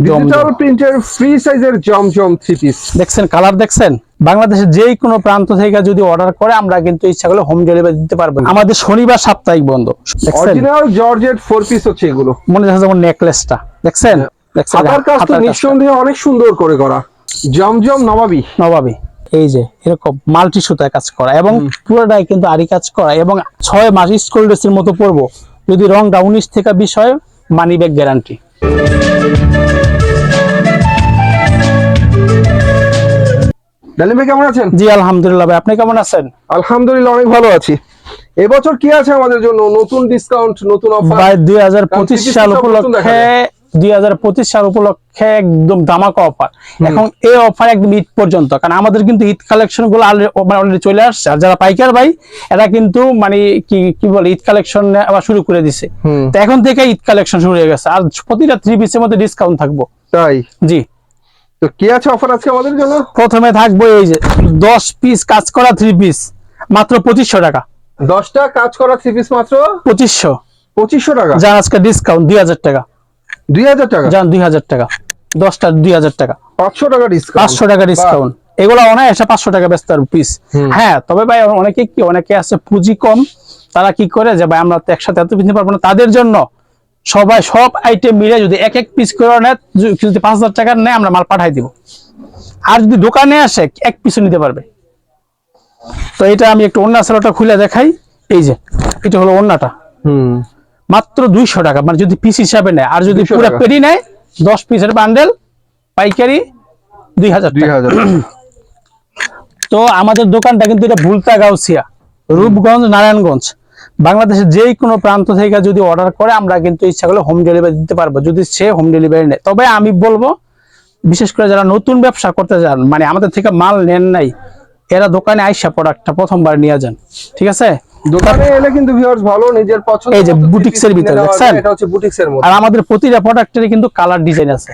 Digital প্রিন্টের free সাইজের জমজম three piece দেখছেন কালার দেখছেন? বাংলাদেশের যে কোনো প্রান্ত থেকে যদি অর্ডার করে আমরা কিন্তু ইচ্ছা করলে হোম ডেলিভারি দিতে পারব। আমাদের শনিবার সাপ্তাহিক বন্ধ। অরিজিনাল জর্জেট ফোর পিস হচ্ছে এগুলো। মনে হচ্ছে যেমন নেকলেসটা দেখছেন? হাতার তো কাজটা। নিঃসন্দেহে অনেক সুন্দর করে করা। জমজম নবাবী। নবাবী। এই যে এরকম মাল্টি সুতায় কাজ করা এবং পুরোটাই কিন্তু আরি কাজ করা এবং ছয় মাস স্কুল ড্রেসের মতো পরবো। যদি রংটা উনিশ থেকে বিশ হয় মানি ব্যাগ গ্যারান্টি ডালিম ভাই কেমন আছেন? জি আলহামদুলিল্লাহ ভাই আপনি কেমন আছেন? আলহামদুলিল্লাহ অনেক ভালো আছি। এবছর কি আছে আমাদের জন্য? নতুন ডিসকাউন্ট নতুন অফার ভাই দুই হাজার পঁচিশ কারণ সাল উপলক্ষে দুই হাজার পঁচিশ সাল উপলক্ষে একদম ধামাকা অফার এখন এই অফার একদম ঈদ পর্যন্ত কারণ আমাদের কিন্তু ঈদ কালেকশনগুলো অলরেডি চলে আসছে। আর যারা পাইকার ভাই এরা কিন্তু মানে কি কি বলে ঈদ কালেকশন আবার শুরু করে দিছে। তো এখন থেকে ঈদ কালেকশন শুরু হয়ে গেছে। আর প্রতিটা থ্রি পিসের মধ্যে ডিসকাউন্ট থাকব। তাই? জি। তো কি আছে অফার আজকে আমাদের জন্য? প্রথমে থাকব এই যে দশ পিস কাজ করা থ্রি পিস মাত্র পঁচিশশো টাকা। দশটা কাজ করা থ্রি পিস মাত্র? পঁচিশশো। পঁচিশশো টাকা? যার আজকে ডিসকাউন্ট দুই হাজার টাকা। দুই হাজার টাকা? যান দুই হাজার টাকা। দশটা দুই হাজার টাকা। পাঁচশো টাকা ডিসকাউন্ট পাঁচশো টাকা ডিসকাউন্ট এগুলো অনায়াসে পাঁচশো টাকা ব্যস্ত পিস হ্যাঁ তবে ভাই অনেকে কি অনেকে আছে পুঁজি কম তারা কি করে যে ভাই আমরা তো একসাথে এত কিনতে পারব না তাদের জন্য সবাই সব আইটেম মিলে যদি এক এক পিস করে নেয় যদি- পাঁচ হাজার টাকার নেয় আমরা মাল পাঠাই দিব। আর যদি দোকানে আসে এক পিসও নিতে পারবে। তো এটা আমি একটু অন্য সেলোটা খুলে দেখাই। এই যে এটা হলো অন্যটা হুম। মাত্র দুইশো টাকা মানে যদি পিস হিসাবে নেয়। আর যদি পুরো পেরি নেয় দশ পিসের বান্ডেল পাইকারি দুই হাজার দুই হাজার তো আমাদের দোকানটা কিন্তু এটা ভুলতা গাউসিয়া রূপগঞ্জ নারায়ণগঞ্জ। বাংলাদেশের যে কোনো প্রান্ত থেকে যদি অর্ডার করে আমরা কিন্তু ইচ্ছা করলে হোম ডেলিভারি দিতে পারব। যদি সে হোম ডেলিভারি নেয়। তবে আমি বলব বিশেষ করে যারা নতুন ব্যবসা করতে যান মানে আমাদের থেকে মাল নেন নাই এরা দোকানে আইসা প্রোডাক্টটা প্রথমবার নিয়ে যান। ঠিক আছে? দোকানে এলে কিন্তু ভিউয়ার্স ভালো নিজের পছন্দ এই যে piece ভিতরে কিনে দেখছেন? এটা হচ্ছে বুটিক্স মধ্যে। আর আমাদের প্রতিটা প্রোডাক্টের কিন্তু কালার ডিজাইন আছে।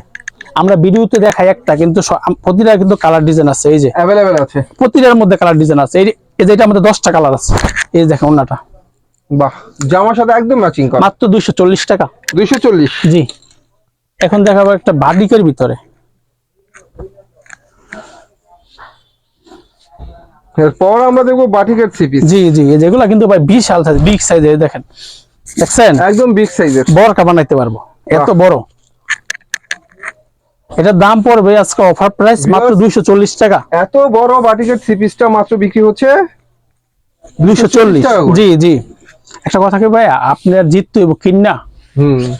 আমরা ভিডিওতে দেখাই একটা কিন্তু প্রতিটা কিন্তু কালার ডিজাইন আছে এই যে। অ্যাভেলেবেল আছে। প্রতিটার মধ্যে কালার ডিজাইন আছে। এই যে- এটা আমাদের দশটা কালার আছে। এই যে দেখেন ওনাটা বাহ জামার সাথে একদম ম্যাচিং করা। মাত্র দুইশো চল্লিশ টাকা। দুইশো চল্লিশ। জি। এখন দেখাবো একটা বাটিকের ভিতরে। এরপর আমরা দেখব বাটিকের জি জি কিন্তু ভাই বিশাল সাইজ বিগ সাইজের দেখেন। দেখছেন? একদম বিগ সাইজের বড়টা বানাইতে পারব। এত বড়। এটার দাম পড়বে আজকে অফার প্রাইস মাত্র দুইশো চল্লিশ টাকা। এত বড় বাটিকের থ্রি পিসটা মাত্র বিক্রি হচ্ছে দুইশো চল্লিশ। টাকা করে। জি জি। একটা কথা কি ভাই আপনি আর জিততে হইব কিন্না?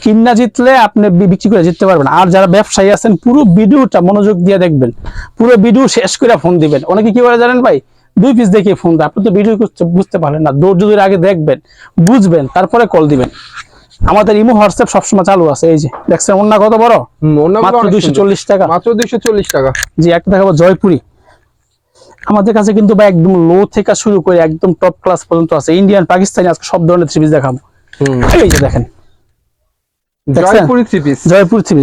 কিন্না জিতলে আপনি বিক্রি করে জিততে পারবেন। আর যারা ব্যবসায়ী আছেন পুরো ভিডিওটা মনোযোগ দিয়ে দেখবেন। পুরো ভিডিও শেষ করে ফোন দিবেন। অনেকে কি করে জানেন ভাই? দুই পিস দেখে ফোন দেয়। আপনি তো ভিডিও বুঝতে পারলেন না। দৌড় যদি আগে দেখবেন বুঝবেন তারপরে কল দিবেন। আমাদের ইমো হোয়াটসঅ্যাপ সবসময় চালু আছে। এই যে দেখছেন অন্য কত বড়? মাত্র দুইশো। চল্লিশ টাকা। মাত্র দুইশো চল্লিশ টাকা। জি একটা দেখাবো জয়পুরি। আমাদের কাছে কিন্তু ভাই একদম লো থেকে শুরু করে একদম টপ ক্লাস পর্যন্ত আছে। ইন্ডিয়ান পাকিস্তানি আজকে সব ধরনের থ্রি পিস দেখাবো। এই যে দেখেন। Jaipuri three piece Jaipur three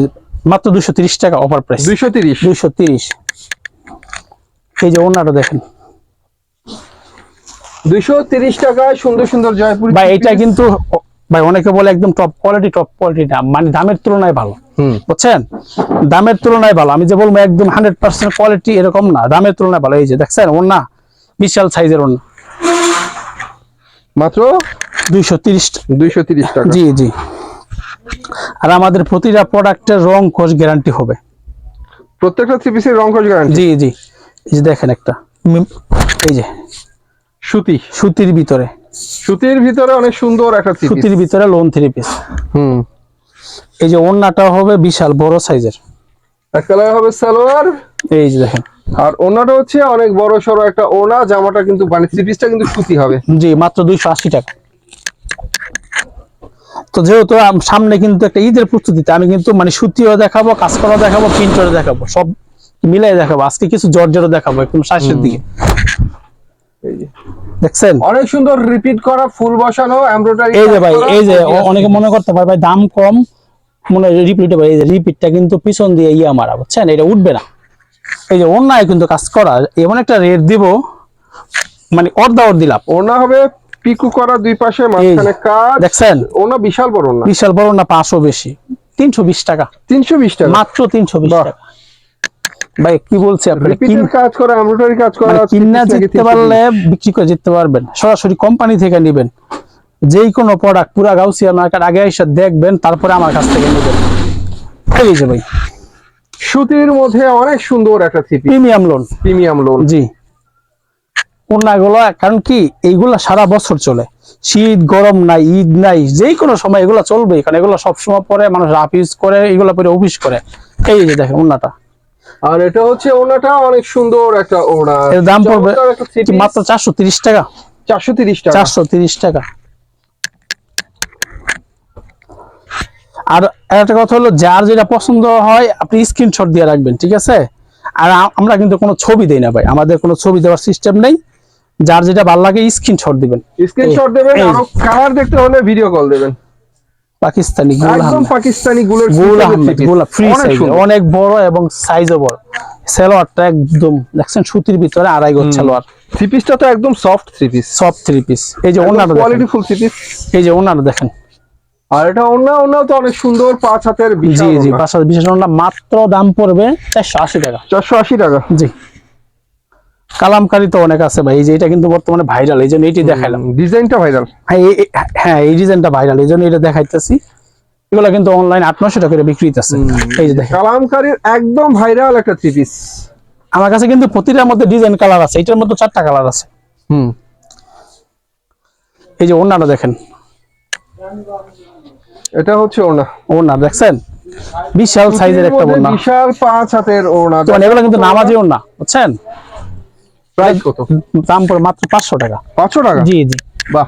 মাত্র দুশো তিরিশ টাকা অফার প্রাইস দুইশো তিরিশ। দুইশো তিরিশ। এই যে ওনাটা দেখেন। দুইশো তিরিশ টাকায় সুন্দর সুন্দর জয়পুরি ভাই এটা কিন্তু ভাই অনেকে বলে একদম টপ কোয়ালিটি টপ কোয়ালিটি না মানে দামের তুলনায় ভালো। বুঝছেন? দামের তুলনায় ভালো। আমি যে বলব একদম হান্ড্রেড পার্সেন্ট কোয়ালিটি এরকম না। দামের তুলনায় ভালো। এই যে দেখছেন ওনা বিশাল সাইজের ওনা মাত্র? দুইশো তিরিশ। দুইশো তিরিশ টাকা। জি জি। আর আমাদের প্রতিটা প্রোডাক্টের রং কোষ গ্যারান্টি হবে। প্রত্যেকটা থ্রি পিসের রং খোঁজ গ্যারান্টি জি জি। এই যে দেখেন একটা। এই যে। সুতি? সুতির ভিতরে। সুতির ভিতরে অনেক সুন্দর একটা সুতির ভিতরে লোন থ্রি পিস হুম। এই যে ওন্নাটা হবে বিশাল বড় সাইজের। এক কালার হবে সালোয়ার। এই যে দেখেন। আর ওনাটা হচ্ছে অনেক বড় সরো একটা ওনা জামাটা কিন্তু মানে থ্রি পিসটা কিন্তু সুতি হবে। জি মাত্র দুইশো আশি টাকা। তো যেহেতু সামনে কিন্তু একটা ঈদের প্রস্তুতিতে আমি কিন্তু মানে সুতিও দেখাবো কাজ করা দেখাবো প্রিন্টারও দেখাবো সব মিলাই দেখাবো। আজকে কিছু জর্জেরও দেখাবো একদম শেষের দিকে। এই যে। দেখছেন? অনেক সুন্দর রিপিট করা ফুল বসানো এমব্রয়ডারি এই যে ভাই এই যে অনেকে মনে করতে পারে ভাই দাম কম মনে রিপিট ভাই এই যে রিপিটটা কিন্তু পিছন দিয়ে ইয়া মারা বুঝছেন? এটা উঠবে না। এই যে অন্যায় কিন্তু কাজ করা এমন একটা রেট দিব মানে অর্ধা অর্ধি লাভ। ওনা হবে পিকু করা দুই পাশে মাঝখানে কাজ। দেখছেন? ওনা বিশাল বড় না বিশাল বড় না পাঁচশো বেশি। তিনশো বিশ টাকা। তিনশো বিশ টাকা? মাত্র তিনশো বিশ। টাকা। ভাই কি বলছি আপনি কাজ করা এমব্রয়ডারি কাজ করা আছে, কিনা জিততে পারলে বিক্রি করে জিততে পারবেন। সরাসরি কোম্পানি থেকে নেবেন। যেই কোনো প্রোডাক্ট পুরা গাউসিয়া মার্কেট আগে এসে দেখবেন তারপরে আমার কাছ থেকে নেবেন। এই যে ভাই। সুতির মধ্যে অনেক সুন্দর একটা প্রিমিয়াম লোন প্রিমিয়াম লোন জি। ওনাগুলো কারণ কি এইগুলা সারা বছর চলে। শীত গরম নাই ঈদ নাই যেই কোনো সময় এগুলো চলবে কারণ এগুলো সবসময় পরে মানুষ রাফ ইউজ করে এগুলো পরে অফিস করে। এই যে দেখেন ওনাটা। আর এটা হচ্ছে ওনাটা অনেক সুন্দর একটা ওনা এর দাম পড়বে মাত্র চারশো তিরিশ টাকা? চারশো তিরিশ টাকা। চারশো তিরিশ টাকা। আর একটা কথা হলো যার যেটা পছন্দ হয় আপনি স্ক্রিনশট দিয়ে রাখবেন ঠিক আছে? আর আমরা কিন্তু কোনো ছবি দেই না ভাই আমাদের কোনো ছবি দেওয়ার সিস্টেম নেই। যার যেটা ভালো লাগে স্ক্রিনশট দিবেন। স্ক্রিনশট দেবেন। আরও কালার দেখতে হলে ভিডিও কল দেবেন। পাকিস্তানি গুল একদম পাকিস্তানি গুলের গুল আহমেদ ফ্রি অনেক সাইজ অনেক বড় এবং সাইজও বড়। সালোয়ারটা একদম দেখছেন সুতির ভিতরে আড়াই গজ সালোয়ার। থ্রি পিসটা তো একদম soft three piece soft three piece এই যে ওনাটা কোয়ালিটি ফুল থ্রি পিস এই যে ওনাটা দেখেন। আর এটা অন্য তো অনেক সুন্দর পাঁচ হাতের জি জি বিশেষ মাত্র দাম পড়বে চারশো আশি টাকা। চারশো আশি টাকা। জি। কালামকারি তো অনেক আছে ভাই এই যে এটা কিন্তু বর্তমানে ভাইরাল এই জন্য এটি দেখাইলাম। ডিজাইনটা ভাইরাল। হ্যাঁ হ্যাঁ এই ডিজাইনটা ভাইরাল এই জন্য এটা দেখাইতেছি। এগুলো কিন্তু অনলাইন আট নশো টাকা করে বিক্রি হইতেছে। এই যে কালামকারীর একদম ভাইরাল একটা থ্রি পিস আমার কাছে কিন্তু প্রতিটার মধ্যে ডিজাইন কালার আছে এটার মধ্যে চারটা কালার আছে। হুম। এই যে ওনাটা দেখেন। এটা হচ্ছে ওনা ওনা দেখছেন? বিশাল সাইজের একটা ওনা বিশাল পাঁচ হাতের ওনা তো এগুলো কিন্তু নামাজি ওনা বুঝছেন? প্রাইস কত? দাম পড়ে মাত্র পাঁচশো টাকা। পাঁচশো টাকা? জি জি। বাহ।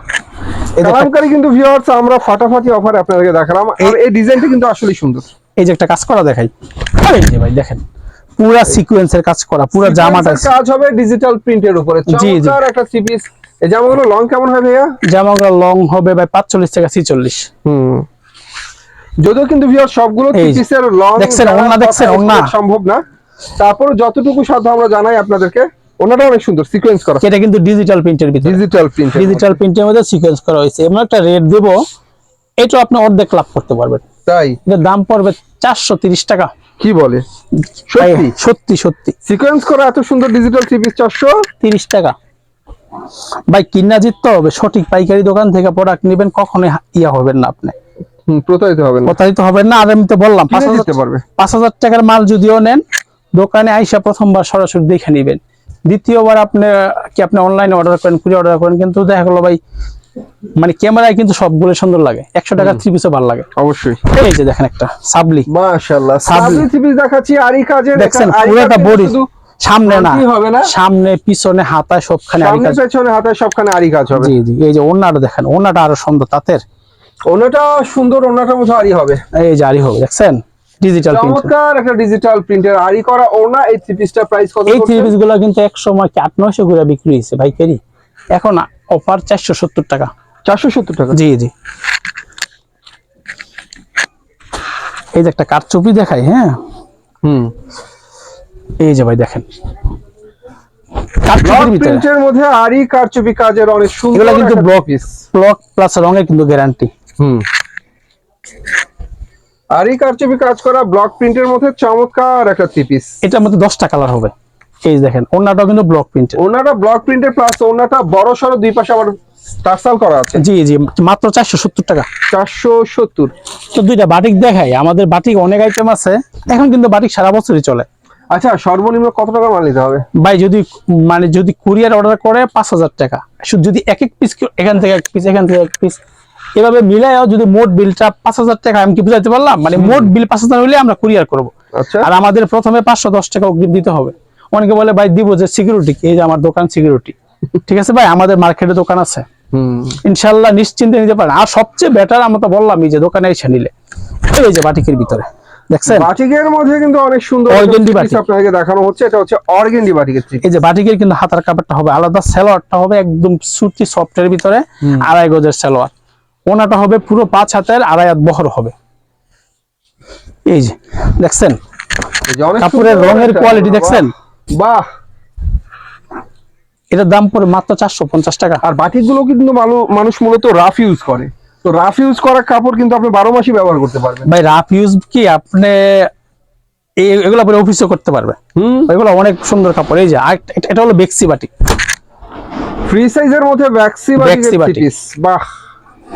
এই কালামকারী কিন্তু ভিউয়ার্স আমরা ফাটাফাটি অফারে আপনাদেরকে দেখালাম। আর এই ডিজাইনটা কিন্তু আসলে সুন্দর। এই যে একটা কাজ করা দেখাই। এই যে ভাই দেখেন। পুরা সিকোয়েন্সের কাজ করা পুরা জামাটা কাজ হবে ডিজিটাল প্রিন্টের উপরে। জি, জি। চমৎকার একটা থ্রি পিস এই জামাগুলো লং কেমন হয় ভাইয়া? জামাগুলো লং হবে ভাই পাঁচচল্লিশ থেকে ছিচল্লিশ। হুম। যদিও কিন্তু ভিউয়ার সবগুলো। পিসের লং দেখছেন, ওড়না দেখছেন, ওড়না? সম্ভব না। তারপরে যতটুকু সাধ্য আমরা জানাই আপনাদেরকে ওনাটা অনেক সুন্দর সিকোয়েন্স করা। এটা কিন্তু ডিজিটাল প্রিন্টের ভিতরে। ডিজিটাল প্রিন্ট ডিজিটাল প্রিন্টের মধ্যে সিকোয়েন্স করা হয়েছে। এমন একটা রেট দেব এটা আপনি অর্ধেক লাভ করতে পারবেন। তাই? এটার দাম পড়বে চারশো তিরিশ টাকা। কি বলে? সত্যি? সত্যি সত্যি। সিকোয়েন্স করা এত সুন্দর ডিজিটাল চারশো? তিরিশ টাকা। ভাই কিনা জিততে হবে সঠিক পাইকারি দোকান থেকে প্রোডাক্ট নেবেন কখনোই ইয়া হবেন না আপনি। প্রতারিত হবে না। প্রতারিত হবেন না। আর আমি তো বললাম পাঁচ হাজার পাঁচ হাজার টাকার মাল যদিও নেন দোকানে আইসা প্রথমবার সরাসরি দেখে নিবেন। দ্বিতীয়বার আপনি কি আপনি অনলাইনে অর্ডার করেন কুড়ি অর্ডার করেন কিন্তু দেখা গেলো ভাই মানে ক্যামেরায় কিন্তু সবগুলো সুন্দর লাগে। একশো টাকা থ্রি পিসও ভালো লাগে। অবশ্যই। এই যে দেখেন একটা সাবলি। মাশাআল্লাহ। সাবলি। থ্রি পিস দেখাচ্ছি আরি কাজের দেখছেন আরি পুরোটা বডি। সামনে না? সামনে পিছনে হাতায় সবখানে আরি সামনে কাজ। পেছনে হাতে সবখানে আরি কাজ হবে। জি জি এই যে ওনাটা দেখেন ওনাটা আরও সুন্দর তাতের। ওনাটা সুন্দর ওনাটা মতো আরি হবে। এই যে আরি হবে দেখছেন? ডিজিটাল চমৎকার একটা ডিজিটাল প্রিন্টের আরি করা ওনা এই থ্রি পিসটার প্রাইস কত এই থ্রি পড়ছে? পিসগুলো কিন্তু এক সময় কি আট নয়শো করে বিক্রি হয়েছে ভাই কেরি? এখন অফার চারশো সত্তর টাকা। 470 টাকা? জি জি। এই যে একটা কারচুপি দেখাই হ্যাঁ? হুম। এই যে ভাই দেখেন। প্রিন্টের মধ্যে আরি কারচুপি কাজের অনেক সুন্দর এগুলা কিন্তু ব্লক piece। ব্লক প্লাস রঙের কিন্তু গ্যারান্টি হুম। আরি কারচুপি কাজ করা ব্লক প্রিন্টের মধ্যে চমৎকার একটা থ্রি পিস এটার মধ্যে দশটা কালার হবে। এই দেখেন ওনাটাও কিন্তু ব্লক প্রিন্টের ওনাটা ব্লক প্রিন্টের প্লাস ওনাটা বড় সড়ো দুই পাশে আবার টার্সাল করা আছে। জি জি মাত্র চারশো সত্তর টাকা। চারশো সত্তর। তো দুইটা বাটিক দেখাই আমাদের বাটিক অনেক আইটেম আছে এখন কিন্তু বাটিক সারা বছরই চলে। আচ্ছা সর্বনিম্ন কত টাকা মাল নিতে হবে? ভাই যদি মানে যদি কুরিয়ার অর্ডার করে পাঁচ হাজার টাকা শুধু যদি এক এক পিস এখান থেকে এক পিস এখান থেকে এক পিস এভাবে মিলাইও যদি মোট বিলটা পাঁচ হাজার টাকা আমি কি বুঝাইতে পারলাম? মানে মোট বিল পাঁচ হাজার হলে আমরা কুরিয়ার করব। আচ্ছা। আর আমাদের প্রথমে পাঁচশো দশ টাকা অগ্রিম দিতে হবে। অনেকে বলে ভাই দিব যে সিকিউরিটি এই যে আমার দোকান সিকিউরিটি ঠিক আছে ভাই? আমাদের মার্কেটে দোকান আছে। ইনশাল্লাহ নিশ্চিন্তে নিতে পারেন। আর সবচেয়ে বেটার আমরা তো বললাম এই যে দোকানে এসে নিলে। এই যে বাটিকের ভিতরে। দেখছেন? বাটিকের মধ্যে কিন্তু অনেক সুন্দর Organdy বাটিক। আপনাদেরকে দেখানো হচ্ছে। এটা হচ্ছে অর্গেন্ডি বাটিকের থ্রি এই যে বাটিকের কিন্তু হাতার কাপড়টা হবে। আলাদা সালোয়ারটা হবে একদম সুতি সফটের ভিতরে। আড়াই গজের সালোয়ার। ওনাটা হবে পুরো পাঁচ হাতের আড়াই হাত বহর হবে। এই যে দেখছেন? কাপড়ের রঙের quality দেখছেন? বাহ। এটার দাম পড়ে মাত্র চারশো পঞ্চাশ টাকা। আর বাটিকগুলো কিন্তু মানু- মানুষ মূলত রাফ ইউজ করে। তো রাফ ইউজ করা কাপড় কিন্তু আপনি বারো মাসই ব্যবহার করতে পারবেন। ভাই রাফ ইউজ কি আপনি এই- এগুলো পরে অফিসও করতে পারবে। হুম। এগুলো অনেক সুন্দর কাপড়। এই যে এটা- হলো বেক্সি বাটি ফ্রি সাইজের মধ্যে বাটি বাটি। বাহ।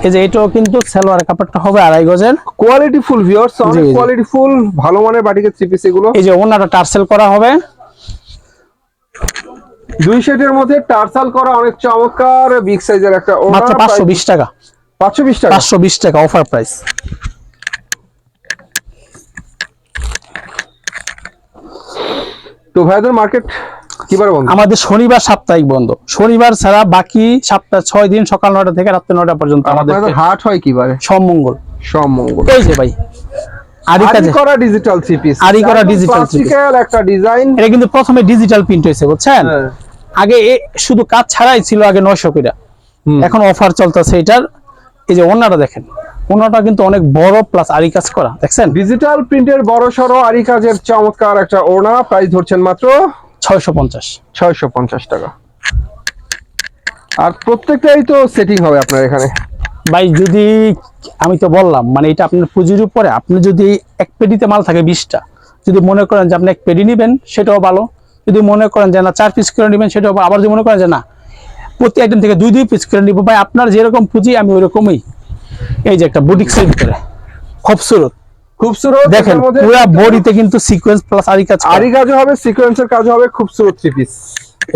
এই যে এটাও কিন্তু সালোয়ার কাপড়টা হবে আড়াই গজের। কোয়ালিটি ফুল ভিউয়ার্স অনেক। কোয়ালিটি ফুল ভালো মানের বাটিকে থ্রি পিস এগুলো। এই যে ওনাটা টার্সেল করা হবে। দুই সেটের মধ্যে টার্সাল করা অনেক চমৎকার বিগ সাইজের একটা মাত্র পাঁচশো বিশ টাকা। পাঁচশো বিশ টাকা? পাঁচশো বিশ টাকা অফার প্রাইস তো ভাইদের মার্কেট আমাদের শনিবার সাপ্তাহিক বন্ধ। শনিবার ছাড়া বাকি সপ্তাহ ছয় দিন সকাল নয়টা থেকে রাত্রি নয়টা পর্যন্ত আমাদের হাট হয় কিবারে সব মঙ্গল। সব এই যে ভাই। আরি আরি কাজে করা ডিজিটাল থ্রি পিস আরি করা digital three একটা ডিজাইন এটা কিন্তু প্রথমে ডিজিটাল প্রিন্ট হয়েছে বুঝছেন? হ্যাঁ। আগে শুধু কাজ ছাড়াই ছিল আগে কইরা এখন অফার চলতেছে এটার। এই যে দেখেন। ওনাটা কিন্তু অনেক বড় প্লাস আরি কাজ করা দেখছেন? ডিজিটাল প্রিন্টের বড় সড়ো আরি কাজের চমৎকার একটা ওড়না। প্রাইস ধরছেন মাত্র ছয়শো পঞ্চাশ। ছয়শো পঞ্চাশ টাকা। আর প্রত্যেকটাই তো সেটিং হবে আপনার এখানে। ভাই যদি আমি তো বললাম মানে এটা আপনার পুঁজির উপরে আপনি যদি এক পেটিতে মাল থাকে বিশটা যদি মনে করেন যে আপনি এক পেটি নেবেন সেটাও ভালো। যদি মনে করেন যে না চার পিস করে নেবেন সেটাও আবার যদি মনে করেন যে না প্রতি আইটেম থেকে দুই দুই পিস করে নিব ভাই আপনার যেরকম পুঁজি আমি ওইরকমই এই যে একটা বুটিক্সের ভিতরে খুবসুরত। খুবসুরত দেখেন এটার বডিতে কিন্তু সিকোয়েন্স প্লাস আরি কাজ আরি কাজও হবে সিকোয়েন্সের কাজ হবে খুবসুরত থ্রি পিস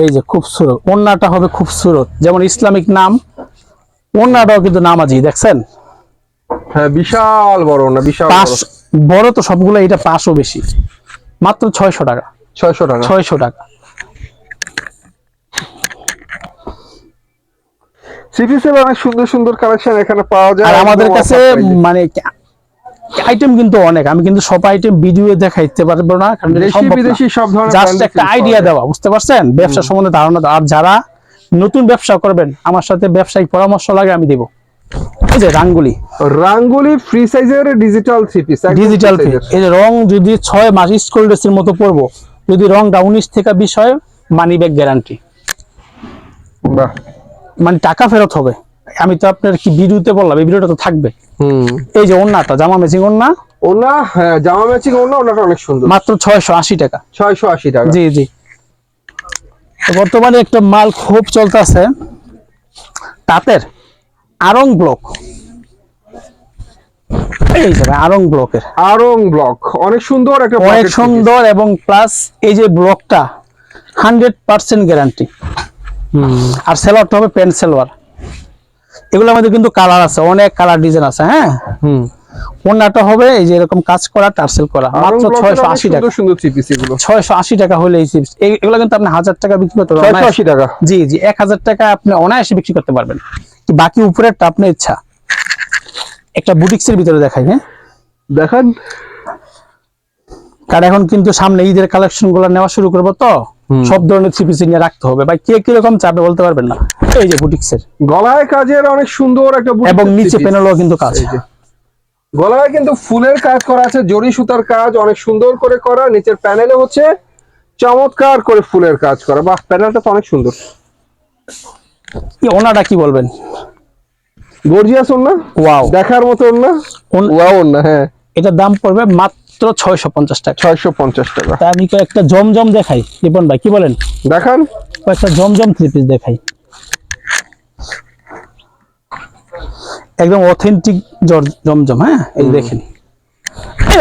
এই যে খুবসুরত। ওন্নাটা হবে খুবসুরত। যেমন ইসলামিক নাম ওন্নাটাও কিন্তু নামাজি দেখছেন? হ্যাঁ বিশাল বড় ওড়না বিশাল পাঁচ বড়। তো সবগুলো এটা পাঁচও বেশি। মাত্র ছয়শো টাকা। ছয়শো টাকা। ছয়শো টাকা। অনেক সুন্দর সুন্দর কালেকশন এখানে পাওয়া যায় আর আমাদের কাছে। মানে আইটেম কিন্তু অনেক। আমি কিন্তু সব আইটেম ভিডিও দেখাইতে পারব না কারণ। বিদেশি সব ধরনের জাস্ট একটা আইডিয়া দেওয়া বুঝতে পারছেন? ব্যবসা সম্বন্ধে ধারণা আর যারা নতুন ব্যবসা করবেন আমার সাথে ব্যবসায়িক পরামর্শ লাগে আমি দেব। এই যে রাঙ্গুলি। রাঙ্গুলি ফ্রি সাইজের ডিজিটাল থ্রি পিস ডিজিটাল এই যে রং যদি ছয় মাস স্কুল ড্রেসের মতো পরবো যদি রংটা উনিশ থেকে বিশ হয় মানি ব্যাগ গ্যারান্টি বাহ। মানে টাকা ফেরত হবে। আমি তো আপনার কি ভিডিওতে বললাম এই ভিডিওটা তো থাকবে। এই যে ওন্নাটা জামা ম্যাচিং ওন্না ওনা হ্যাঁ জামা ম্যাচিং ওনা ওনাটা অনেক সুন্দর। মাত্র ছয়শো আশি টাকা। ছয়শো আশি টাকা। জি জি। বর্তমানে একটা মাল খুব চলতেছে। তাঁতের আরং ব্লক। এই যে আরং ব্লকের। আরং ব্লক অনেক সুন্দর একটা অনেক সুন্দর এবং প্লাস এই যে ব্লকটা হান্ড্রেড পার্সেন্ট গ্যারান্টি আর সেলোয়ারটা হবে প্যান্ট সেলোয়ার এগুলোর মধ্যে কিন্তু কালার আছে অনেক কালার ডিজাইন আছে হ্যাঁ? হুম। ওনাটা হবে এই যে এরকম কাজ করা টার্সেল করা মাত্র ব্লকের ছয়শো অনেক আশি টাকা। সুন্দর থ্রি পিস এগুলো। টাকা হলে এই চিপস এগুলো কিন্তু আপনি হাজার টাকা বিক্রি করতে পারবেন টাকা। জি জি এক হাজার টাকা আপনি অনায়াসে বিক্রি করতে পারবেন। কি বাকি উপরেরটা আপনার ইচ্ছা? একটা বুটিক্সের ভিতরে দেখাই হ্যাঁ? দেখেন। কারণ এখন কিন্তু সামনে ঈদের কালেকশনগুলো নেওয়া শুরু করব তো। সব ধরনের থ্রি পিস নিয়ে রাখতে হবে। ভাই কে কীরকম চাপে বলতে পারবেন না? এই যে বুটিক্সের গলায় কাজের অনেক সুন্দর একটা এবং নিচে। প্যানেলও কিন্তু কাজ। গলায় কিন্তু ফুলের কাজ করা আছে জরি সুতার কাজ অনেক সুন্দর করে করা। নিচের প্যানেলে হচ্ছে চমৎকার করে ফুলের কাজ করা। বাহ প্যানেলটা তো অনেক সুন্দর। ওনাটা কি বলবেন? গর্জিয়াস ওর না ওয়াও দেখার মতো ওর না ওয়াও ওর না হ্যাঁ। এটার দাম পড়বে মাত্র ছয়শো পঞ্চাশ টাকা। ছয়শো পঞ্চাশ টাকা। তা আমি একটা জমজম দেখাই। রিপন ভাই কি বলেন? দেখান। কয়েকটা জমজম থ্রি পিস দেখাই। একদম অথেন্টিক জমজম হ্যাঁ? এই দেখেন।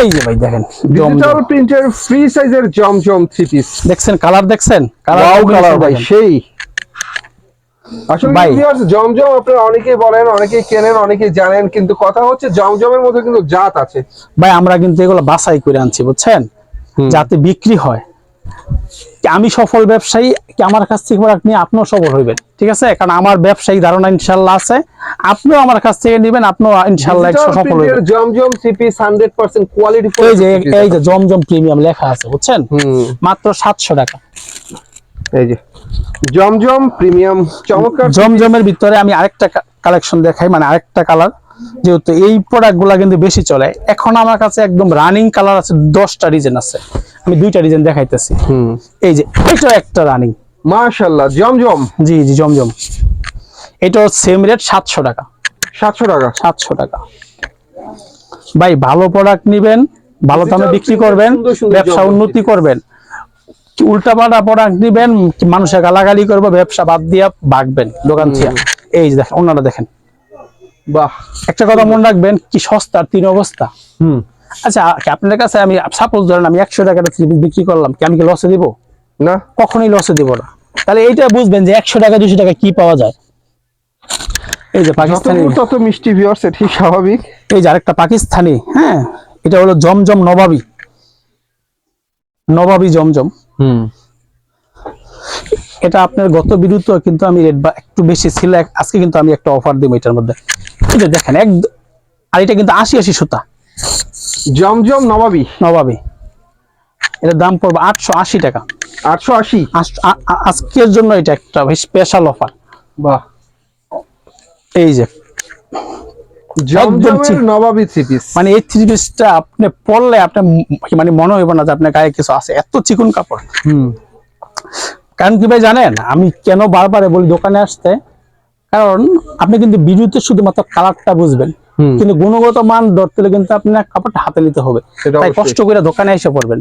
এই যে ভাই দেখেন ডিজিটাল জমজম প্রিন্টের ফ্রি সাইজের জমজম থ্রি পিস দেখছেন কালার দেখছেন? কালার ভাই সেই। জমজম আপনারা অনেকেই বলেন অনেকেই কেনেন অনেকেই জানেন কিন্তু কথা হচ্ছে জমজমের মধ্যে কিন্তু জাত আছে। ভাই আমরা কিন্তু এগুলো বাছাই করে আনছি বুঝছেন? যাতে বিক্রি হয়। আমি সফল ব্যবসায়ী আমার কাছ থেকে প্রোডাক্ট নিয়ে আপনিও সফল হইবেন ঠিক আছে? কারণ আমার ব্যবসায়ী ধারণা ইনশাল্লাহ আছে। আপনিও আমার কাছ থেকে নেবেন আপনিও ইনশাল্লাহ সফল হইবেন। জমজম হান্ড্রেড পার্সেন্ট কোয়ালিটি এই যে এই যে জমজম প্রিমিয়াম লেখা আছে বুঝছেন? মাত্র সাতশো টাকা। এই যে। জমজম প্রিমিয়াম চমৎকার জমজমের ভিতরে আমি আরেকটা কালেকশন দেখাই মানে আরেকটা কালার যেহেতু এই প্রোডাক্টগুলা কিন্তু বেশি চলে এখন আমার কাছে একদম রানিং কালার আছে দশটা ডিজাইন আছে। আমি দুইটা ডিজাইন দেখাইতেছি। হুম। এই যে এটা একটা রানিং মাশাআল্লাহ জমজম। জি জি জমজম। এটা সেম রেট সাতশো টাকা। সাতশো টাকা। সাতশো টাকা। ভাই ভালো প্রোডাক্ট নিবেন ভালো দামে বিক্রি করবেন ব্যবসা উন্নতি করবেন। উল্টা পাল্টা প্রোডাক্ট দিবেন মানুষের গালাগালি করবে ব্যবসা বাদ দিয়ে ভাগবেন দোকান থেকে। এই যে দেখেন অন্যটা দেখেন। বাহ একটা কথা মনে রাখবেন কি সস্তার তিন অবস্থা। হুম। আচ্ছা আপনার কাছে আমি সাপোজ ধরেন আমি একশো টাকাটা পিস বিক্রি করলাম কি আমি কি লসে দিব? না। কখনোই লসে দিব না। তাহলে এইটা বুঝবেন যে একশো টাকা দুশো টাকা কি পাওয়া যায়। এই যে পাকিস্তানি। তত মিষ্টি ভিউয়ার্স এটি স্বাভাবিক। এই যে আরেকটা পাকিস্তানি হ্যাঁ এটা হলো জমজম নবাবি। নবাবি জমজম। হুম। এটা আপনার গত বিরুদ্ধ কিন্তু আমি রেট বা একটু বেশি ছিল। আজকে কিন্তু আমি একটা অফার দিব এটার মধ্যে। এই যে দেখেন এক আর এটা কিন্তু আশি আশি সুতা। জমজম নবাবী। নবাবি। এটার দাম পড়বে আটশো আশি টাকা। আটশো আশি। আজকের জন্য এটা একটা স্পেশাল অফার বাহ। এই যে জমজমের নবাবী থ্রি পিস মানে এই থ্রি পিসটা আপনি পরলে মানে মনে হইব না যে আপনার গায়ে কিছু আছে। এত চিকন কাপড়। হুম। কারণ কি ভাই জানেন আমি কেন বারবারে বলি দোকানে আসতে? কারণ আপনি কিন্তু শুধুমাত্র কালারটা বুঝবেন। কিন্তু গুণগত মান ধরতে হলে কিন্তু আপনার কাপড়টা হাতে নিতে হবে। তাই কষ্ট করে দোকানে এসে পড়বেন।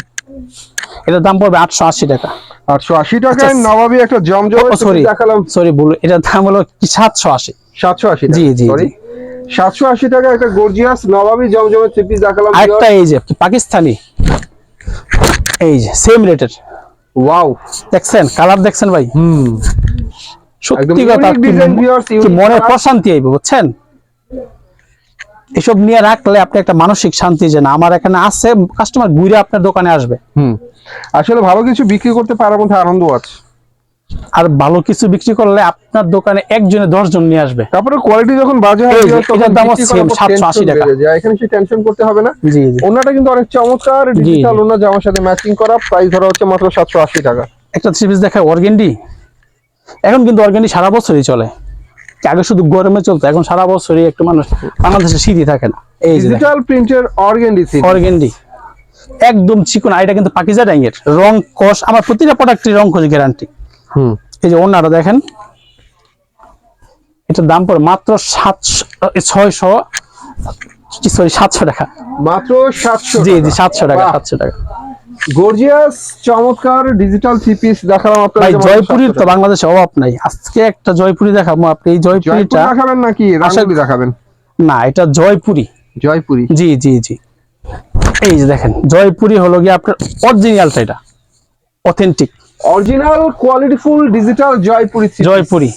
এটার দাম পড়বে আটশো আশি টাকা। আটশো আশি টাকায় আচ্ছা, নবাবী একটা জমজম সরি সরি ভুল। এটার দাম হলো সাতশো আশি। সাতশো আশি জি, জি, সরি জি। সাতশো আশি টাকা একটা গর্জিয়াস নবাবী জমজমের থ্রি পিস দেখালাম আরেকটা এই যে পাকিস্তানি। এই যে সেম রেটের ওয়াও দেখছেন? কালার দেখছেন ভাই? হুম। সত্যি কথা মনে। প্রশান্তি আইবে বুঝছেন? এসব নিয়ে রাখলে আপনি একটা মানসিক শান্তি যে না আমার এখানে আছে কাস্টমার ঘুরে আপনার দোকানে আসবে। হুম। আসলে ভালো কিছু বিক্রি করতে পারার মধ্যে আনন্দ আছে। আর ভালো কিছু বিক্রি করলে আপনার দোকানে একজনে দশ জন নিয়ে আসবে। তারপরে কোয়ালিটি যখন বাজে হয় তখন 780 টাকা। এখানে সে টেনশন করতে হবে না। জি ওনাটা কিন্তু অনেক চমৎকার ডিজিটাল। ওনা জামার সাথে ম্যাচিং করা প্রাইস ধরা হচ্ছে মাত্র সাতশো আশি টাকা। একটা থ্রি পিস দেখায় অর্গেন্ডি এখন কিন্তু অর্গেন্ডি সারা বছরই চলে। আগে শুধু গরমে চলতো এখন সারা বছরই একটু মানুষ বাংলাদেশে শীতই থাকে না। এই ডিজিটাল প্রিন্টের অর্গেন্ডি অর্গেন্ডি একদম চিকন আর এটা কিন্তু পাকিজা ডাইংয়ের রং কষ আমার প্রতিটা প্রোডাক্টের রং কষ গ্যারান্টি হুম। এই যে অন্যটা দেখেন। এটার দাম পড়ে মাত্র সাতশো ছয়শো সরি সাতশো টাকা। মাত্র সাতশো জি জি সাতশো টাকা সাতশো টাকা। গর্জিয়াস চমৎকার ডিজিটাল থ্রি পিস দেখালাম আপনাদের মাত্র জয়পুরির 700 তো বাংলাদেশে অভাব নাই। আজকে একটা জয়পুরি দেখাবো আপনি। এই জয়পুরিটা দেখাবেন নাকি? রাঙ্গুলি দেখাবেন। না এটা জয়পুরি। জয়পুরি। জি জি জি। এই যে দেখেন জয়পুরি হলো গিয়ে আপনার অরিজিনালটা এটা। Authentic original quality full digital Jaipuri Jaipuri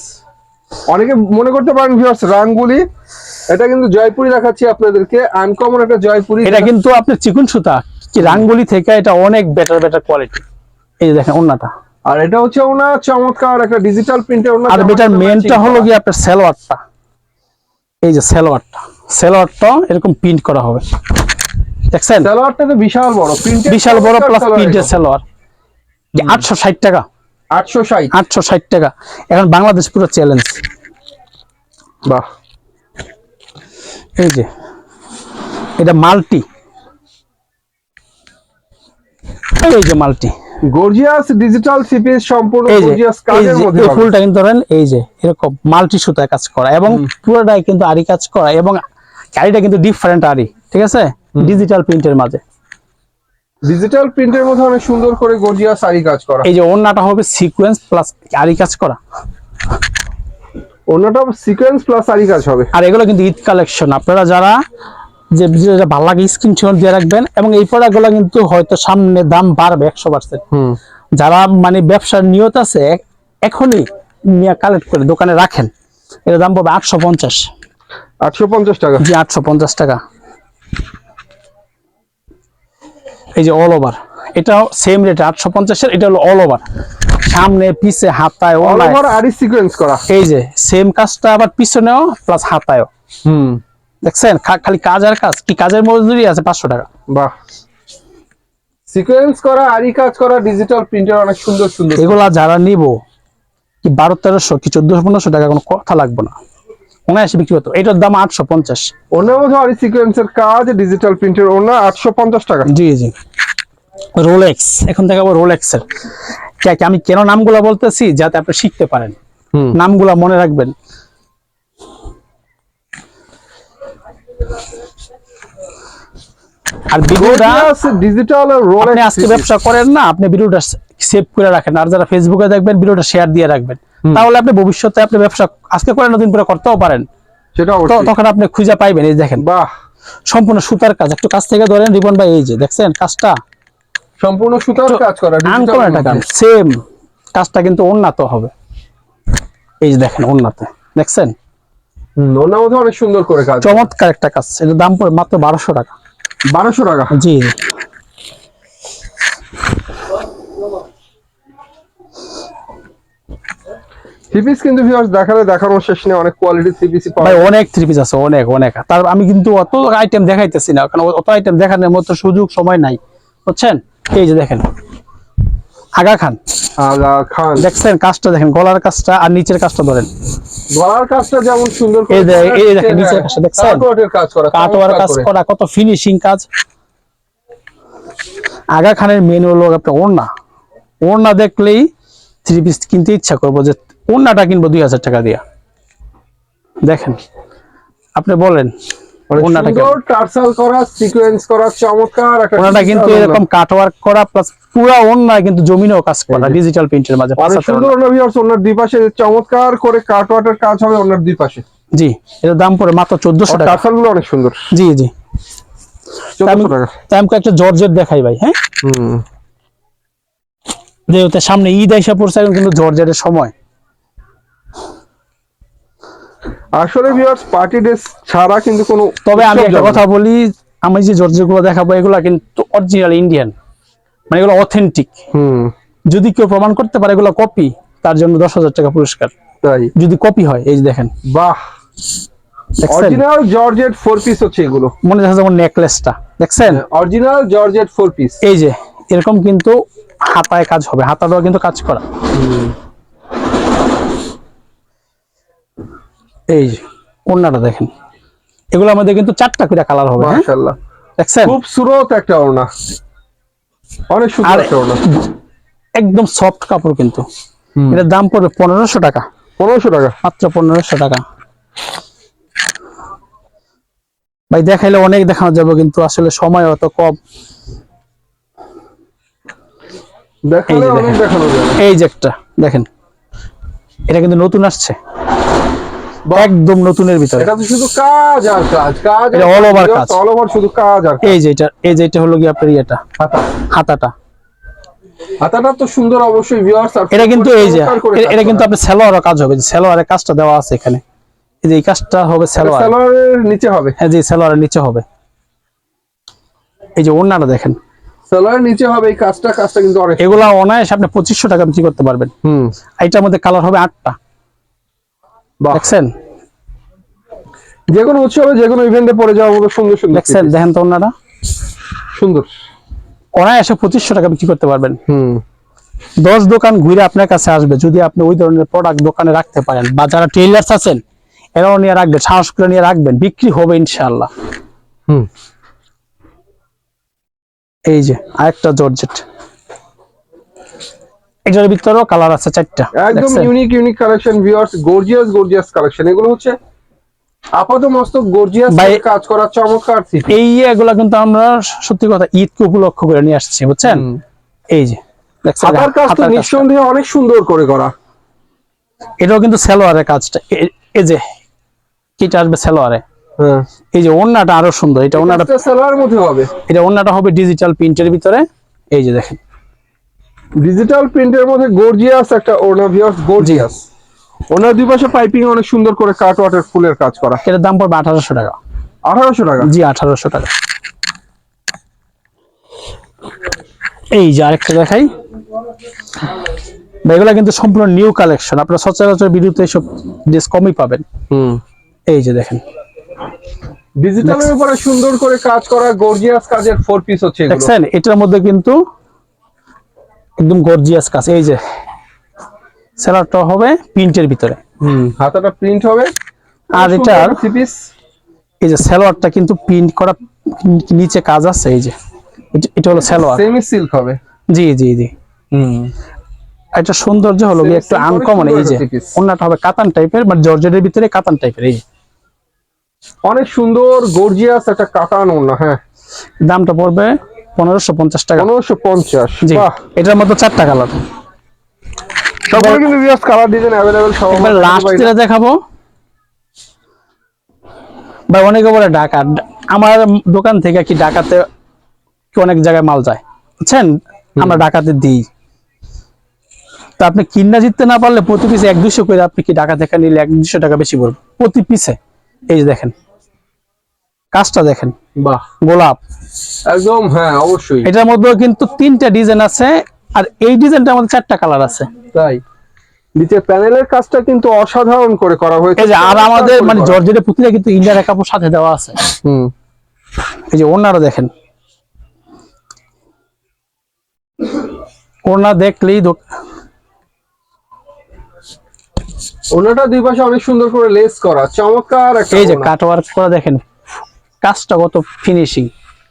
অনেকে মনে করতে পারেন ভিউয়ার্স রাঙ্গুলি। এটা কিন্তু জয়পুরি দেখাচ্ছি আপনাদেরকে। আনকমন একটা জয়পুরি এটা কিন্তু আপনার চিকুন সুতা। কি রাঙ্গুলি থেকে এটা অনেক বেটার বেটার কোয়ালিটি এই দেখেন অন্যটা আর এটা হচ্ছে ওনার চমৎকার একটা ডিজিটাল প্রিন্টের ওনার আর বেটার মেনটা হলো গিয়ে আপনার সেলোয়ারটা। এই যে সেলোয়ারটা। সেলোয়ারটা এরকম প্রিন্ট করা হবে। দেখছেন? সালোয়ারটা তো বিশাল বড়। প্রিন্টের বিশাল বড় প্লাস প্রিন্টের সেলোয়ার। আটশো ষাট টাকা। আটশো ষাট? আটশো ষাট টাকা। এখন বাংলাদেশ পুরো চ্যালেঞ্জ বাহ। এই যে এটা মাল্টি। এই যে মাল্টি। গর্জিয়াস ডিজিটাল সিপিএস সম্পূর্ণ গর্জিয়াস কাজের মধ্যে এই ফুলটা কিন্তু ধরেন এই যে এরকম মাল্টি সুতায় কাজ করা এবং পুরোটাই কিন্তু আরি কাজ করা এবং আরিটা কিন্তু ডিফারেন্ট আরি ঠিক আছে? ডিজিটাল প্রিন্টের মাঝে। ডিজিটাল প্রিন্টের মধ্যে অনেক সুন্দর করে গর্জিয়াস শাড়ি কাজ করা। এই যে ওন্নাটা হবে সিকোয়েন্স প্লাস আরি কাজ করা। অন্যটা সিকোয়েন্স প্লাস শাড়ি কাজ হবে। আর এগুলো কিন্তু ঈদ কালেকশন আপনারা যারা যে যেটা ভালো লাগে স্ক্রিনশট দিয়ে রাখবেন এবং এই প্রোডাক্টগুলো কিন্তু হয়তো সামনে দাম বাড়বে একশো পার্সেন্ট যারা মানে ব্যবসার নিয়ত আছে এখনই নিয়ে কালেক্ট করে দোকানে রাখেন। এর দাম পাবে আটশো পঞ্চাশ। আটশো পঞ্চাশ টাকা। জি আটশো পঞ্চাশ টাকা। এই যে অল ওভার এটাও সেম রেট আটশো পঞ্চাশের এটা হলো অল ওভার সামনে পিছে হাতায় অল ওভার আরি সিকোয়েন্স করা। এই যে সেম কাজটা আবার পিছনেও প্লাস হাতায়ও। হুম। দেখছেন? খালি কাজ আর কাজ? কি কাজের মজুরি আছে পাঁচশো টাকা? বাহ। সিকোয়েন্স করা আরি কাজ করা ডিজিটাল প্রিন্টার অনেক সুন্দর সুন্দর। এগুলা যারা নিব কি বারো তেরোশো কি চোদ্দশো পনেরোশো টাকা কোনো কথা লাগবে না। অনায়াসে বিক্রি হতো এটার দাম আটশো পঞ্চাশ। ডিজিটাল এখন আমি কেন নামগুলো বলতেছি? যাতে আপনি শিখতে পারেন। নামগুলো মনে রাখবেন। আর ডিজিটাল রোল ব্যবসা করেন না আপনি ভিডিওটা সেভ করে রাখেন। আর যারা ফেসবুকে দেখবেন ভিডিওটা শেয়ার দিয়ে রাখবেন। তাহলে আপনি ভবিষ্যতে আপনি ব্যবসা আজকে করে দিন পরে করতেও পারেন। সেটা তখন আপনি খুঁজে পাইবেন এই দেখেন। বাহ। সম্পূর্ণ সুতার কাজ। একটু কাছ থেকে ধরেন রিবন ভাই এই যে দেখছেন কাজটা? সম্পূর্ণ সুতার কাজ করা আনকমন একটা কাজ। সেম কাজটা কিন্তু উন্নত হবে। এই যে দেখেন উন্নত দেখছেন? ওনার মধ্যে অনেক সুন্দর করে কাজ। চমৎকার একটা কাজ। দাম পড়ে মাত্র বারোশো টাকা। বারোশো টাকা? জি। জি থ্রি পিস কিন্তু ভিউয়ার্স দেখালে দেখানোর শেষ নেই অনেক কোয়ালিটি থ্রি পিস ভাই অনেক থ্রি পিস আছে অনেক অনেক। তার আমি কিন্তু অত আইটেম দেখাইতেছি না কারণ অত আইটেম দেখানোর মতো সুযোগ সময় নাই। বুঝছেন? এই যে দেখেন। আগা খান। আগা খান। দেখছেন কাজটা দেখেন গলার কাজটা আর নিচের কাজটা ধরেন। গলার কাজটা যেমন সুন্দর এই দেখেন নিচের কাজটা দেখছেন? কাটওয়ার্কের কাজ করা চমৎকার কাজ করা। কত ফিনিশিং কাজ। আগা খানের মেন হলো আপনার ওড়না। ওড়না দেখলেই থ্রি পিস কিনতে ইচ্ছা করব যে ওড়নাটা কিনবো দুই হাজার টাকা দিয়া। দেখেন আপনি বলেন অনেক ওড়নাটা টার্সাল করা সিকোয়েন্স করা চমৎকার একটা ওড়নাটা কিন্তু ডিজিটাল এরকম কাটওয়ার্ক করা প্লাস পুরা ওড়না কিন্তু জমিনেও কাজ করা ডিজিটাল প্রিন্টের মাঝে সুন্দর ভিউয়ার্স দুই পাশে চমৎকার করে কাটওয়ার্কের কাজ হবে দুই পাশে জি এটার দাম পড়ে মাত্র চোদ্দশো টাকা। টার্সালগুলো অনেক সুন্দর। জি জি। টাকা। একটা জর্জেট দেখাই ভাই হ্যাঁ? হুম। যেহেতু সামনে ঈদ আইসা পড়ছে এখন কিন্তু জর্জেটের সময়। আসলে ভিউয়ার্স পার্টি ড্রেস ছাড়া কিন্তু কোনো তবে আমি একটা কথা বলি আমি যে জর্জেটগুলো দেখাবো এগুলা কিন্তু অরিজিনাল ইন্ডিয়ান মানে এগুলো অথেন্টিক হুম। যদি কেউ প্রমাণ করতে পারে এগুলো কপি তার জন্য দশ হাজার টাকা পুরস্কার। তাই? যদি কপি হয় এই যে দেখেন। বাহ! অরিজিনাল জর্জেট ফোর পিস হচ্ছে এগুলো। মনে হচ্ছে যেমন নেকলেসটা দেখছেন? অরিজিনাল জর্জেট ফোর পিস এই যে এরকম কিন্তু হাতায় কাজ হবে হাতা হাতাটাও কিন্তু কাজ করা। এই ওড়নাটা দেখেন। এগুলোর মধ্যে কিন্তু চারটা করে কালার হবে হ্যাঁ? মাশাআল্লাহ। দেখছেন? খুব সুরত একটা ওড়না। অনেক সুন্দর একটা ওড়না। একদম সফট কাপড় কিন্তু। এটার দাম পড়বে পনেরোশো টাকা। পনেরোশো টাকা। মাত্র পনেরোশো টাকা। ভাই দেখাইলে অনেক দেখানো যাবে কিন্তু আসলে সময় অত কম। এই যে একটা দেখেন। এটা কিন্তু নতুন আসছে। একদম নতুনের ভিতরে। এটা তো শুধু কাজ আর কাজ কাজ এটা all over কাজ। অল ওভার শুধু কাজ আর এই যে এটা এই যে এটা হলো কি আপনার ইয়েটা। হাতা। হাতাটা। হাতাটা তো সুন্দর অবশ্যই ভিউয়ার্স এটা কিন্তু এই যে এটা কিন্তু। আপনার সেলোয়ারের কাজ হবে সেলোয়ারের কাজটা দেওয়া আছে এখানে। এই যে এই কাজটা হবে সেলোয়ার। সালোয়ারের নিচে হবে। হ্যাঁ যে সেলোয়ারের নিচে হবে। এই যে ওড়নাটা দেখেন। সালোয়ারের নিচে হবে এই কাজটা কাজটা কিন্তু অনেক এগুলা অনায়াসে আপনি পঁচিশশো টাকা বিক্রি করতে পারবেন। হুম। এইটার মধ্যে কালার হবে আটটা। দেখছেন? যে কোনো উৎসবে যে কোনো ইভেন্টে পরে যাওয়ার মতো সুন্দর সুন্দর দেখছেন দেখেন তো ওনারা। সুন্দর। অনায়াসে পঁচিশশো টাকা বিক্রি করতে পারবেন। হুম। দশ দোকান ঘুরে আপনার কাছে আসবে যদি আপনি ওই ধরনের প্রোডাক্ট দোকানে রাখতে পারেন বা যারা টেইলার্স আছেন এরাও নিয়ে রাখবেন সাহস করে নিয়ে রাখবেন বিক্রি হবে ইনশাআল্লাহ। হুম। এই যে আরেকটা জর্জেট এটার ভিতরেও কালার আছে চারটা। একদম unique unique collection viewers gorgeous gorgeous collection এগুলো হচ্ছে গর্জিয়াস কাজ করা চমৎকার এই এগুলা কিন্তু আমরা সত্যি কথা ঈদকে উপলক্ষ করে নিয়ে আসছি বুঝছেন? এই যে? হাতার কাজ তো নিঃসন্দেহে অনেক সুন্দর করে করা। এটাও কিন্তু সেলোয়ারের কাজটা। এই যে কিটা আসবে সেলোয়ারে? হ্যাঁ। এই যে ওন্নাটা আরও সুন্দর। এটা ওন্নাটা সালোয়ারের মধ্যে হবে। এটা ওন্নাটা হবে ডিজিটাল প্রিন্টের ভিতরে। এই যে দেখেন। ডিজিটাল প্রিন্টের মধ্যে গর্জিয়াস একটা ওড়না ভিউয়ার্স গর্জিয়াস ওনার দুই পাশে পাইপিং অনেক সুন্দর করে কাট ওয়াটার ফুলের কাজ করা। এটার দাম পড়বে আঠারোশো টাকা। আঠারোশো টাকা? জি আঠারোশো টাকা। এই যে আরেকটা দেখাই। এগুলা কিন্তু সম্পূর্ণ নিউ কালেকশন আপনারা সচরাচর ভিডিওতে এইসব ড্রেস কমই পাবেন। হুম। এই যে দেখেন। ডিজিটালের উপরে সুন্দর করে কাজ করা গর্জিয়াস কাজের ফোর পিস হচ্ছে এগুলো। দেখছেন? এটার মধ্যে কিন্তু একদম গর্জিয়াস কাজ। এই যে সেলারটা হবে প্রিন্টের ভিতরে। হুম হাতাটা প্রিন্ট হবে। আর এটার এই যে সালোয়ারটা কিন্তু প্রিন্ট করা নিচে কাজ আছে এই যে। এটা- হলো সালোয়ার সেমি সিল্ক হবে। জি জি জি। হুম। এটা সৌন্দর্য হলো একটু আনকমন এই যে। ওন্নাটা হবে কাতান টাইপের বাট জর্জেটের ভিতরে কাতান টাইপের এই অনেক সুন্দর গর্জিয়াস একটা কাতান ওড়না হ্যাঁ। দামটা পড়বে পনেরোশো পঞ্চাশ টাকা। পনেরোশো পঞ্চাশ এটার মধ্যে চারটা কালার। সবগুলো কিন্তু ভিউয়ার্স কালার ডিজাইন অ্যাভেলেবল সব আমরা লাস্ট যেটা দেখাবো। ভাই অনেকে বলে ঢাকা। আমার দোকান থেকে কি ঢাকাতে কি অনেক জায়গায় মাল যায়? বুঝছেন? আমরা ঢাকাতে দিই। তা আপনি কিনা জিততে না পারলে প্রতি পিসে এক দুশো করে আপনি কি ঢাকা থেকে নিলে এক দুশো টাকা বেশি পড়বে? প্রতি পিসে এই যে দেখেন। কাজটা দেখেন। বাহ। গোলাপ। একদম হ্যাঁ অবশ্যই। এটার কিন্তু তিনটা ডিজাইন আছে আর এই ডিজাইনটার মধ্যে চারটা কালার আছে। তাই। নিচে প্যানেলের কাজটা কিন্তু অসাধারণ করে করা হয়েছে। এই যে আর আমাদের মানে জর্জেটের পুঁতিটা কিন্তু ইন্ডিয়ার কাপড় সাথে দেওয়া আছে। হুম। এই যে ওনারা দেখেন। ওনা দেখলেই ওনাটা দুই পাশে অনেক সুন্দর করে লেস করা চমৎকার একটা এই যে ওড়না। কাট ওয়ার্ক করা দেখেন। কাজটা কত ফিনিশিং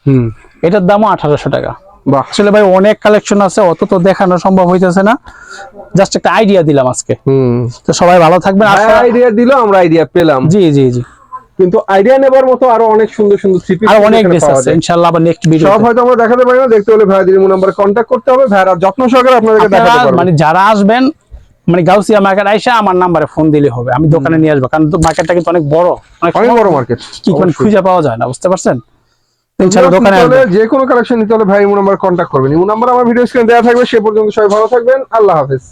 হুম। এটার দামও আঠারোশো টাকা। বাহ। আসলে ভাই অনেক কালেকশন আছে অত তো দেখানো সম্ভব হইতেছে না। জাস্ট একটা আইডিয়া দিলাম আজকে। হুম। তো সবাই ভালো থাকবেন। আইডিয়া দিল আমরা আইডিয়া পেলাম। জি জি জি। কিন্তু আইডিয়া নেবার মতো আরও অনেক সুন্দর সুন্দর থ্রি পিস আর অনেক ড্রেস আছে ইনশাআল্লাহ আবার নেক্সট ভিডিও সব হয়তো আমরা দেখাতে পারি না দেখতে হলে ভাইয়া দিদি নাম্বারে কন্ট্যাক্ট করতে হবে। ভাইরা যত্ন সহকারে আপনাদেরকে দেখাতে পারবে। মানে যারা আসবেন মানে গাউসিয়া মার্কেট আইসা আমার নাম্বারে ফোন দিলে হবে। আমি দোকানে নিয়ে আসব কারণ মার্কেটটা কিন্তু অনেক বড়। অনেক বড় মার্কেট কি কোন খুঁজে পাওয়া যায় না বুঝতে পারছেন? দোকানে যে কোনো কালেকশন নিতে হলে ভাই ইমো নাম্বার কন্ট্যাক্ট করবেন। ইমো নাম্বার আমার ভিডিও স্ক্রিনে দেওয়া থাকবে সে পর্যন্ত সবাই ভালো থাকবেন। আল্লাহ হাফেজ।